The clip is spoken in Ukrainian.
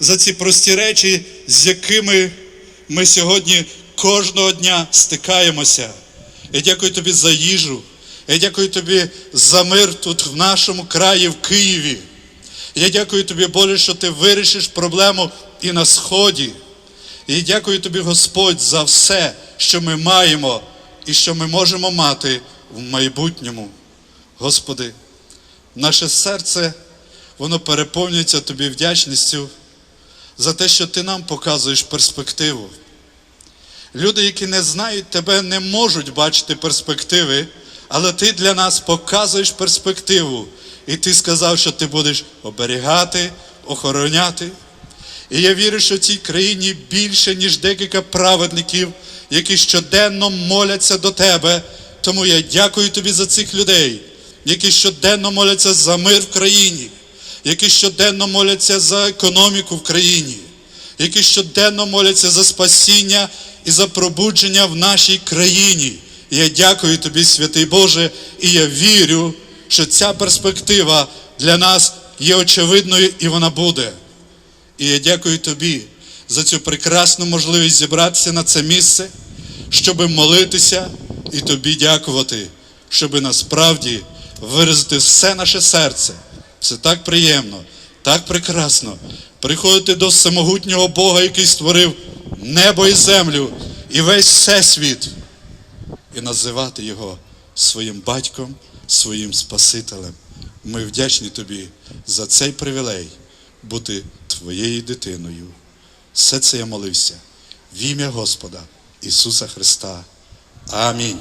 за ці прості речі, з якими ми сьогодні кожного дня стикаємося. Я дякую тобі за їжу. Я дякую тобі за мир тут в нашому краї, в Києві. Я дякую тобі, Боже, що ти вирішиш проблему і на сході. І дякую тобі, Господь, за все, що ми маємо і що ми можемо мати в майбутньому. Господи, наше серце, воно переповнюється тобі вдячністю за те, що ти нам показуєш перспективу. Люди, які не знають тебе, не можуть бачити перспективи, але ти для нас показуєш перспективу. І ти сказав, що ти будеш оберігати, охороняти. І я вірю, що в цій країні більше, ніж декілька праведників, які щоденно моляться до тебе. Тому я дякую тобі за цих людей, які щоденно моляться за мир в країні, які щоденно моляться за економіку в країні, які щоденно моляться за спасіння і за пробудження в нашій країні. Я дякую тобі, святий Боже, і я вірю, що ця перспектива для нас є очевидною і вона буде. І я дякую тобі за цю прекрасну можливість зібратися на це місце, щоб молитися і тобі дякувати, щоб насправді виразити все наше серце. Це так приємно, так прекрасно. Приходити до самогутнього Бога, який створив небо і землю, і весь всесвіт, і називати Його своїм батьком, своїм Спасителем. Ми вдячні тобі за цей привілей бути твоєю дитиною. Все це я молився в ім'я Господа Ісуса Христа. Амінь.